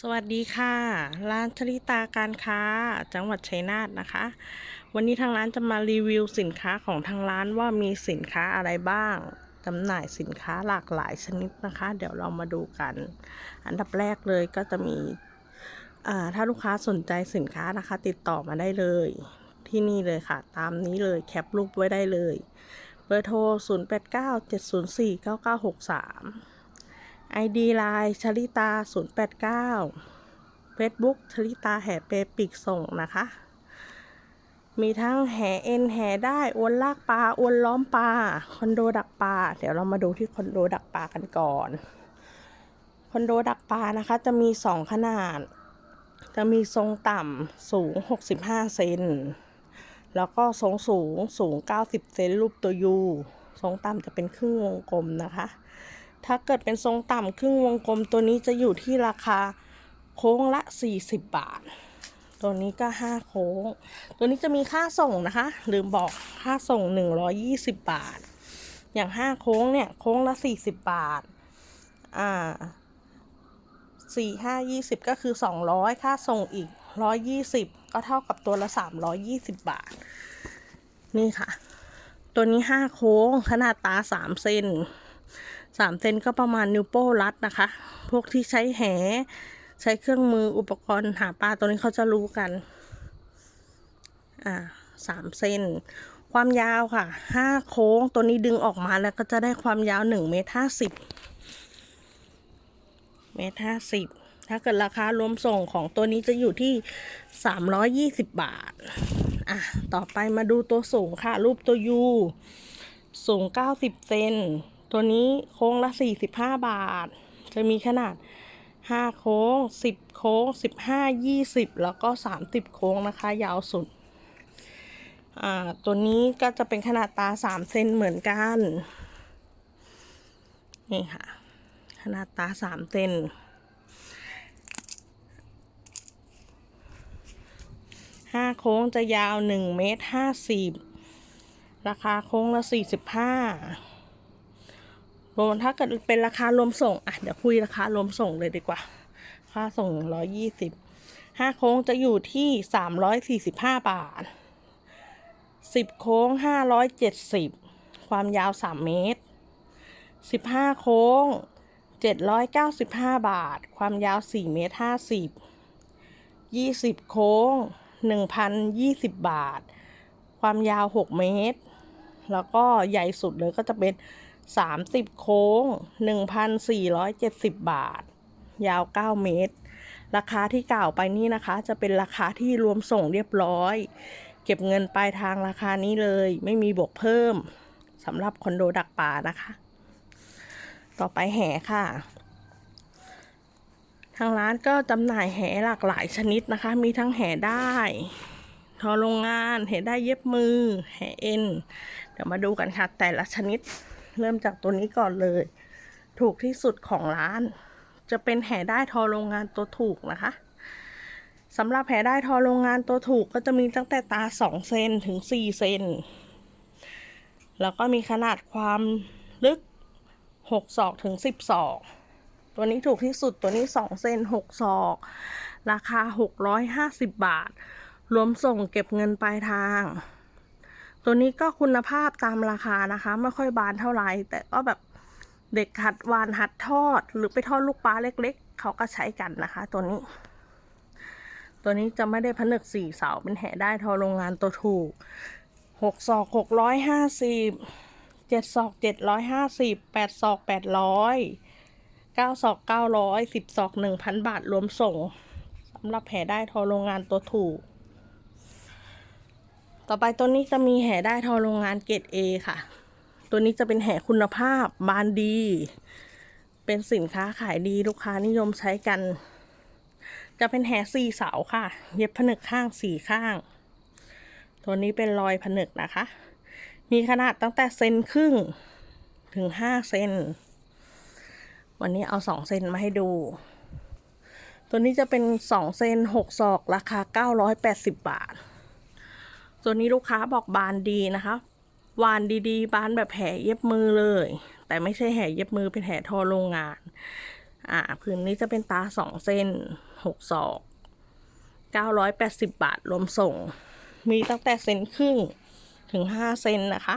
สวัสดีค่ะ ร้านชลิตาการค้า จังหวัดชัยนาทนะคะ วันนี้ทางร้านจะมารีวิวสินค้าของทางร้านว่ามีสินค้าอะไรบ้างจำหน่ายสินค้าหลากหลายชนิดนะคะ เดี๋ยวเรามาดูกัน อันดับแรกเลยก็จะมีอ่าถ้าลูกค้าสนใจสินค้านะคะ ติดต่อมาได้เลย ที่นี่เลยค่ะ ตามนี้เลยแคปรูปไว้ได้เลย เบอร์โทร 0897049963 ID Line ชลิตา 089 Facebook ชลิตาแห่เปปีกส่งนะคะ มีทั้งแห่เอ็นแห่ได้อวนลากปลาอวนล้อมปลาคอนโดดักปลาเดี๋ยวเรามาดูที่คอนโดดักปลากันก่อนคอนโดดักปลานะคะ จะมีสองขนาด จะมีทรงต่ำสูง 65 เซนแล้วก็ทรงสูงสูง 90 เซนรูปตัวยูทรงต่ำจะเป็นครึ่งวงกลมนะคะ ถ้าเกิดเป็นทรงต่ำครึ่งวงกลมตัวนี้จะอยู่ที่ราคาโค้งละ 40 บาท ตัวนี้ก็ 5 โค้ง ตัวนี้จะมีค่าส่งนะคะ ลืมบอกค่าส่ง 120 บาท อย่าง 5 โค้งเนี่ย โค้งละ 40 บาท อ่าสี่ห้ายี่สิบก็คือสองร้อยค่าส่งอีกร้อยยี่สิบก็เท่ากับตัวละสามร้อยยี่สิบบาท นี่ค่ะ ตัวนี้ห้าโค้งขนาดตาสามเซน สามเซนก็ประมาณนิ้วโป้รัดนะคะ พวกที่ใช้แห ใช้เครื่องมืออุปกรณ์หาปลาตัวนี้เขาจะรู้กันอ่าสามเซนความยาวค่ะห้าโค้งตัวนี้ดึงออกมาแล้วก็จะได้ความยาวหนึ่งเมตรห้าสิบเมตรห้าสิบถ้าเกิดราคารวมส่งของตัวนี้จะอยู่ที่สามร้อยยี่สิบบาท อะ ต่อไปมาดูตัวสูงค่ะ รูปตัวยูสูงเก้าสิบเซน ตัวนี้โค้งละสี่สิบห้าบาท จะมีขนาดห้าโค้งสิบโค้งสิบห้ายี่สิบแล้วก็สามสิบโค้งนะคะ ยาวสุด อ่า ตัวนี้ก็จะเป็นขนาดตาสามเซนเหมือนกัน นี่ค่ะ ขนาดตาสามเซนห้าโค้งจะยาวหนึ่งเมตรห้าสิบราคาโค้งละสี่สิบห้า รวมถ้าเกิดเป็นราคารวมส่งอะเดี๋ยวคุยราคารวมส่งเลยดีกว่า ค่าส่งร้อยยี่สิบห้าโค้งจะอยู่ที่สามร้อยสี่สิบห้าบาทสิบโค้งห้าร้อยเจ็ดสิบความยาวสามเมตรสิบห้าโค้งเจ็ดร้อยเก้าสิบห้าบาท ความยาวสี่เมตรห้าสิบยี่สิบโค้งหนึ่งพันยี่สิบบาท ความยาวหกเมตร แล้วก็ใหญ่สุดเลยก็จะเป็น สามสิบโค้งหนึ่งพันสี่ร้อยเจ็ดสิบบาท ยาวเก้าเมตร ราคาที่กล่าวไปนี่นะคะ จะเป็นราคาที่รวมส่งเรียบร้อย เก็บเงินปลายทางราคานี้เลย ไม่มีบวกเพิ่มสำหรับคอนโดดักปลานะคะ ต่อไปแห่ค่ะทางร้านก็จำหน่ายแห่หลากหลายชนิดนะคะ มีทั้งแห่ได้ทอโรงงาน แห่ได้เย็บมือ แห่เอ็น เดี๋ยวมาดูกันค่ะ แต่ละชนิด เริ่มจากตัวนี้ก่อนเลย ถูกที่สุดของร้าน จะเป็นแห่ได้ทอโรงงานตัวถูกนะคะสำหรับแห่ได้ทอโรงงานตัวถูกก็จะมีตั้งแต่ตาสองเซนถึงสี่เซน แล้วก็มีขนาดความลึกหกศอกถึงสิบศอก ตัวนี้ถูกที่สุดตัวนี้สองเซนหกศอก ราคาหกร้อยห้าสิบบาท รวมส่งเก็บเงินปลายทาง ตัวนี้ก็คุณภาพตามราคานะคะ ไม่ค่อยบานเท่าไหร่ แต่ก็แบบเด็กหัดวานหัดทอด หรือไปทอดลูกปลาเล็ก ๆ เขาก็ใช้กันนะคะ ตัวนี้ ตัวนี้จะไม่ได้ผนึกสี่เสาเป็นแห่ได้ทอโรงงานตัวถูกหกศอกหกร้อยห้าสิบเจ็ดศอกเจ็ดร้อยห้าสิบแปดศอกแปดร้อยเก้าศอกเก้าร้อยสิบศอกหนึ่งพันบาทรวมส่งสำหรับแห่ได้ทอโรงงานตัวถูก ต่อไปตัวนี้จะมีแห่ได้ทอโรงงานเกรด A ค่ะ ตัวนี้จะเป็นแห่คุณภาพบานดี เป็นสินค้าขายดีลูกค้านิยมใช้กัน จะเป็นแห่สี่เสาค่ะ เย็บผนึกข้างสี่ข้าง ตัวนี้เป็นรอยผนึกนะคะ มีขนาดตั้งแต่เซนครึ่งถึงห้าเซน วันนี้เอาสองเซนมาให้ดู ตัวนี้จะเป็นสองเซนหกศอกราคาเก้าร้อยแปดสิบบาท ตัวนี้ลูกค้าบอกบานดีนะคะวานดีๆ บานแบบแห่เย็บมือเลย แต่ไม่ใช่แห่เย็บมือเป็นแห่ทอโรงงาน อ่าผืนนี้จะเป็นตาสองเส้นหกศอกเก้าร้อยแปดสิบบาทรวมส่ง มีตั้งแต่เซนครึ่งถึงห้าเซนนะคะ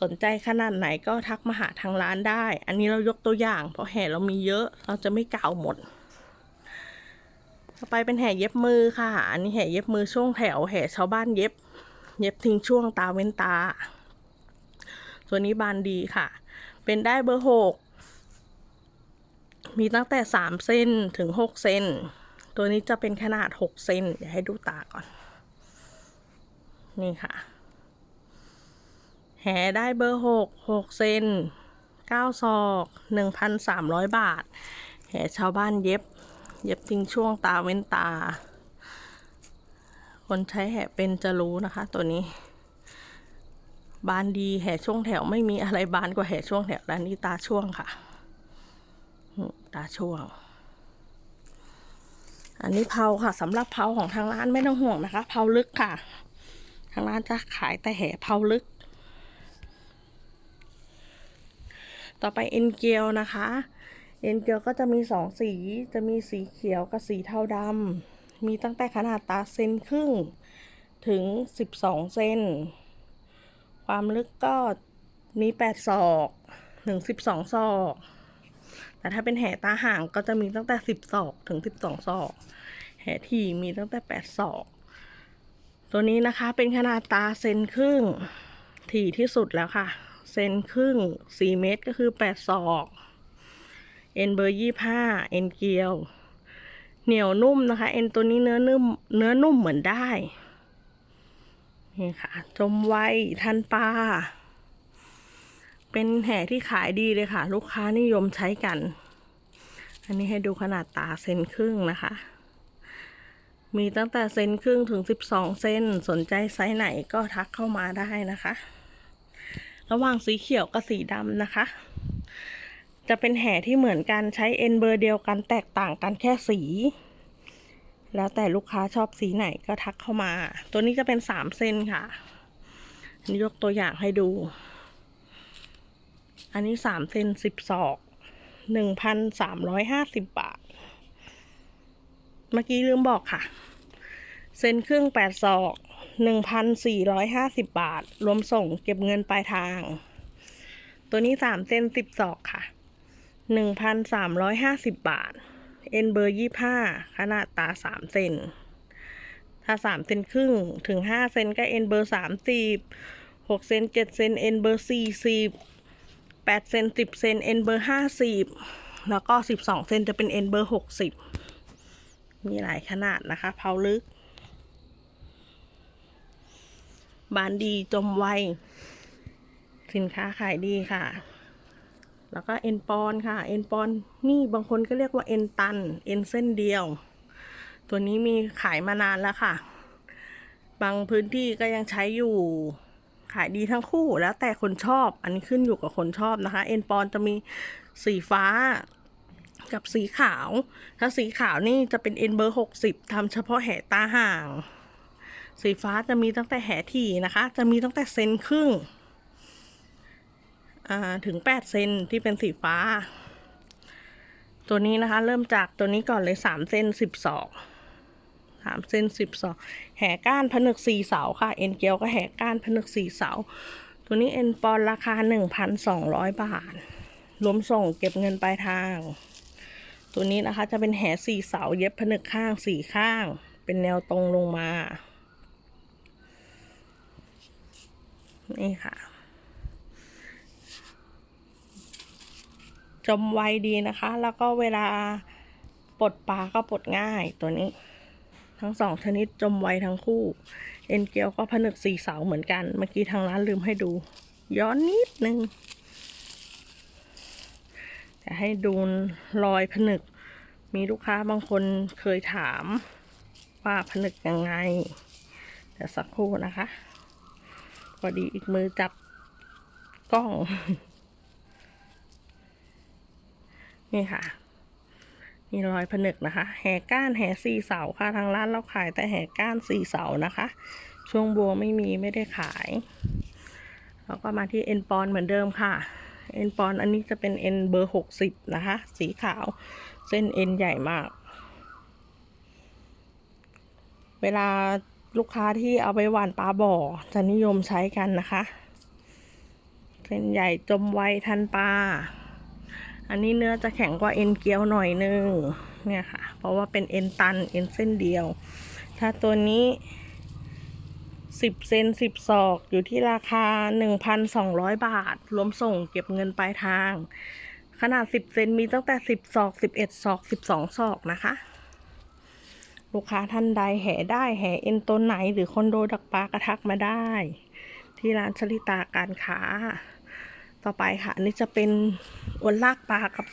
สนใจขนาดไหนก็ทักมาหาทางร้านได้ อันนี้เรายกตัวอย่าง เพราะแห่เรามีเยอะเราจะไม่กล่าวหมด ต่อไปเป็นแห่เย็บมือค่ะ อันนี้แห่เย็บมือช่วงแถวแห่ชาวบ้านเย็บ เย็บทิ้งช่วงตาเว้นตาตัวนี้บานดีค่ะ เป็นได้เบอร์หกมีตั้งแต่สามเซนถึงหกเซน ตัวนี้จะเป็นขนาดหกเซนเดี๋ยวให้ดูตาก่อน นี่ค่ะ แห่ได้เบอร์หกหกเซนเก้าศอกหนึ่งพันสามร้อยบาท แห่ชาวบ้านเย็บ เย็บทิ้งช่วงตาเว้นตา คนใช้แหเป็นจะรู้นะคะ ตัวนี้ บานดีแห่ช่วงแถวไม่มีอะไรบานกว่าแห่ช่วงแถวแล้วนี่ตาช่วงค่ะ ตาช่วง อันนี้เผาค่ะสำหรับเผาของทางร้านไม่ต้องห่วงนะคะเผาลึกค่ะ ทางร้านจะขายแต่แห่เผาลึก ต่อไปเอ็นเกียวนะคะ เอ็นเกียวก็จะมีสองสี จะมีสีเขียวกับสีเทาดำ มีตั้งแต่ขนาดตาเซนครึ่ง ถึงสิบสองเซน ความลึกก็มีแปดศอกถึงสิบสองศอก แต่ถ้าเป็นแห่ตาห่างก็จะมีตั้งแต่สิบศอกถึงสิบสองศอก แห่ที่มีตั้งแต่แปดศอก ตัวนี้นะคะเป็นขนาดตาเซนครึ่ง ถี่ที่สุดแล้วค่ะ เซนครึ่งสี่เมตรก็คือแปดศอก เอ็นเบอร์ยี่ห้าเอ็นเกลียว เหนียวนุ่มนะคะ เอ็นตัวนี้เนื้อนุ่ม เนื้อนุ่มเหมือนได้ นี่ค่ะ จมไวทันปลา เป็นแห่ที่ขายดีเลยค่ะ ลูกค้านิยมใช้กัน อันนี้ให้ดูขนาดตาเซนครึ่งนะคะ มีตั้งแต่เซนครึ่งถึงสิบสองเซน สนใจไซส์ไหนก็ทักเข้ามาได้นะคะ ระหว่างสีเขียวกับสีดำนะคะ จะเป็นแห่ที่เหมือนกันใช้เอ็นเบอร์เดียวกันแตกต่างกันแค่สี แล้วแต่ลูกค้าชอบสีไหนก็ทักเข้ามา ตัวนี้จะเป็นสามเซนค่ะนี้ยกตัวอย่างให้ดู อันนี้สามเซนสิบศอกหนึ่งพันสามร้อยห้าสิบบาท เมื่อกี้ลืมบอกค่ะเซนครึ่งแปดศอกหนึ่งพันสี่ร้อยห้าสิบบาท รวมส่งเก็บเงินปลายทาง ตัวนี้สามเซนสิบศอกค่ะ หนึ่งพันสามร้อยห้าสิบบาท เอ็นเบอร์ยี่ห้าขนาดตาสามเซนถ้าสามเซนครึ่งถึงห้าเซนก็เอ็นเบอร์สามสิบหกเซนเจ็ดเซนเอ็นเบอร์สี่สิบแปดเซนสิบเซนเอ็นเบอร์ห้าสิบแล้วก็สิบสองเซนจะเป็นเอ็นเบอร์หกสิบมีหลายขนาดนะคะเผาลึก บานดีจมไว สินค้าขายดีค่ะ แล้วก็เอ็นปอนค่ะ เอ็นปอนนี่บางคนก็เรียกว่าเอ็นตัน เอ็นเส้นเดียว ตัวนี้มีขายมานานแล้วค่ะ บางพื้นที่ก็ยังใช้อยู่ ขายดีทั้งคู่แล้วแต่คนชอบ อันนี้ขึ้นอยู่กับคนชอบนะคะ เอ็นปอนจะมีสีฟ้ากับสีขาว ถ้าสีขาวนี่จะเป็นเอ็นเบอร์หกสิบทำเฉพาะแห่ตาห่าง สีฟ้าจะมีตั้งแต่แห่ถี่นะคะ จะมีตั้งแต่เซนครึ่ง ถึงแปดเซนที่เป็นสีฟ้า ตัวนี้นะคะ เริ่มจากตัวนี้ก่อนเลยสามเซนสิบสองสามเซนสิบสองแห่ก้านผนึกสี่เสาค่ะ เอ็นเกลียวก็แห่ก้านผนึกสี่เสา ตัวนี้เอ็นปอนราคาหนึ่งพันสองร้อยบาท รวมส่งเก็บเงินปลายทาง ตัวนี้นะคะจะเป็นแห่สี่เสาเย็บผนึกข้างสี่ข้าง เป็นแนวตรงลงมา นี่ค่ะ จมไวดีนะคะ แล้วก็เวลาปลดปลาก็ปลดง่ายตัวนี้ ทั้งสองชนิดจมไวทั้งคู่ เอ็นเกลก็ผนึกสี่เสาเหมือนกัน เมื่อกี้ทางร้านลืมให้ดู ย้อนนิดนึงแต่ให้ดูรอยผนึก มีลูกค้าบางคนเคยถามว่าผนึกยังไง แต่สักครู่นะคะพอดีอีกมือจับกล้อง นี่ค่ะ มีรอยผนึกนะคะ แห่ก้านแห่สี่เสาค่ะ ทางร้านเราขายแต่แห่ก้านสี่เสานะคะ ช่วงบัวไม่มีไม่ได้ขายแล้วก็มาที่เอ็นปอนเหมือนเดิมค่ะ เอ็นปอนอันนี้จะเป็นเอ็นเบอร์หกสิบนะคะ สีขาว เส้นเอ็นใหญ่มาก เวลาลูกค้าที่เอาไปหว่านปลาบ่อจะนิยมใช้กันนะคะ เส้นใหญ่จมไวทันปลา อันนี้เนื้อจะแข็งกว่าเอ็นเกียวหน่อยนึงเนี่ยค่ะ เพราะว่าเป็นเอ็นตันเอ็นเส้นเดียว ถ้าตัวนี้สิบเซนสิบศอกอยู่ที่ราคาหนึ่งพันสองร้อยบาท รวมส่งเก็บเงินปลายทาง ขนาดสิบเซนมีตั้งแต่สิบศอกสิบเอ็ดศอกสิบสองศอกนะคะ ลูกค้าท่านใดแห่ได้แห่เอ็นตัวไหนหรือคอนโดดักปลากระทักมาได้ ที่ร้านชลิตาการค้า ต่อไปค่ะอันนี้จะเป็นอวนลากปลากับ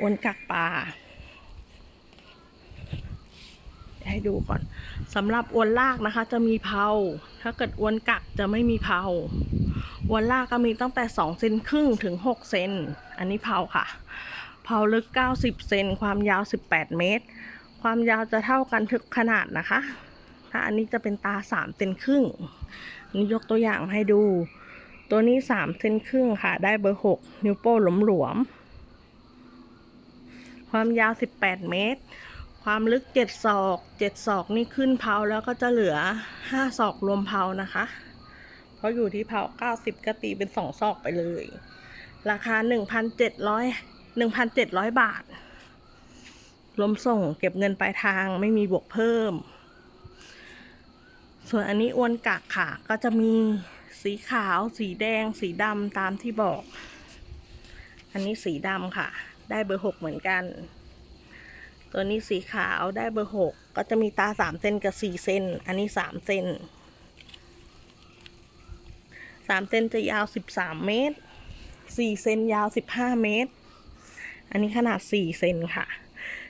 อวนกักปลาให้ดูก่อนสำหรับอวนลากนะคะ จะมีเพาถ้าเกิดอวนกักจะไม่มีเพาอวนลากก็มีตั้งแต่2เซนครึ่งถึง6เซนอันนี้เพาค่ะ เพาลึก 90 เซนความยาว 18 เมตร ความยาวจะเท่ากันทุกขนาดนะคะถ้าอันนี้จะเป็นตา3เซนครึ่งนนี้ยกตัวอย่างให้ดู ตัวนี้3เซนครึ่งค่ะ ได้เบอร์6นิ้วโป้งหลวม ความยาว18เมตร ความลึกเจ็ดศอกเจ็ดศอกนี่ขึ้นเพาแล้วก็จะเหลือห้าศอกรวมเพานะคะ เพราะอยู่ที่เพาเก้าสิบกตีเป็นสองศอกไปเลย ราคาหนึ่งพันเจ็ดร้อยหนึ่งพันเจ็ดร้อยบาทรวมส่งเก็บเงินปลายทางไม่มีบวกเพิ่ม ส่วนอันนี้อวนกักค่ะก็จะมี สีขาว สีแดง สีดำตามที่บอก อันนี้สีดำค่ะ ได้เบอร์หกเหมือนกัน ตัวนี้สีขาวได้เบอร์หกก็จะมีตาสามเซนกับสี่เซนอันนี้สามเซนสามเซนจะยาวสิบสามเมตรสี่เซนยาวสิบห้าเมตร อันนี้ขนาดสี่เซนค่ะ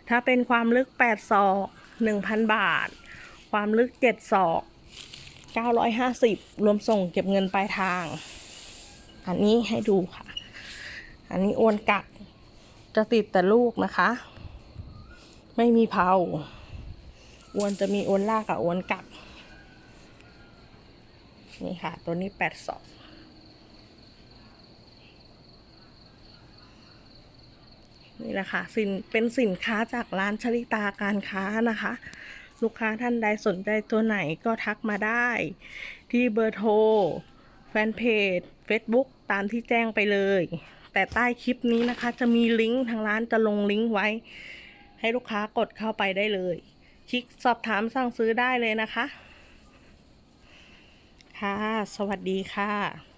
ถ้าเป็นความลึกแปดศอกหนึ่งพันบาท ความลึกเจ็ดศอก เก้าร้อยห้าสิบรวมส่งเก็บเงินปลายทาง อันนี้ให้ดูค่ะ อันนี้อวนกักจะติดแต่ลูกนะคะ ไม่มีเผาอวนจะมีอวนลากกับอวนกัด นี่ค่ะ ตัวนี้แปดสองนี่แหละค่ะสินเป็นสินค้าจากร้านชลิตาการค้านะคะ ลูกค้าท่านใดสนใจตัวไหนก็ทักมาได้ ที่เบอร์โทร แฟนเพจ Facebook ตามที่แจ้งไปเลย แต่ใต้คลิปนี้นะคะจะมีลิงก์ทางร้านจะลงลิงก์ไว้ ให้ลูกค้ากดเข้าไปได้เลย คลิกสอบถามสั่งซื้อได้เลยนะคะ ค่ะ สวัสดีค่ะ